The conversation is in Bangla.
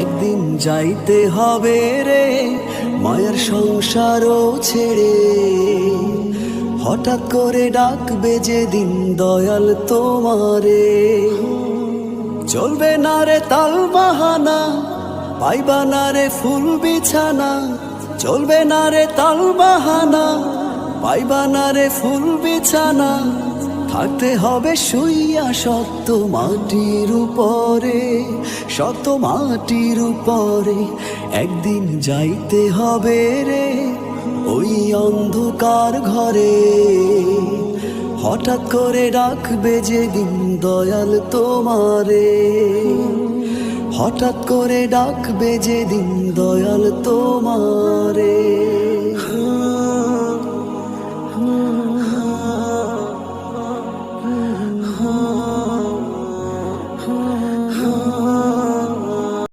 একদিন যাইতে হবে রে, মায়ের সংসারও ছেড়ে। হঠাৎ করে ডাকবে যেদিন দয়াল তোমারে। চলবে না রে তাল বাহানা, পাইবা না রে ফুল বিছানা। চলবে না রে তাল বাহানা, পাইবা না রে ফুল বিছানা। থাকতে হবে শুইয়া শক্ত মাটির উপরে, শক্ত মাটির উপরে একদিন যাইতে হবে রে ওই অন্ধকার ঘরে। হঠাৎ করে ডাকবে যেদিন দয়াল তোমারে। হঠাৎ করে ডাকবে যেদিন দয়াল তোমারে।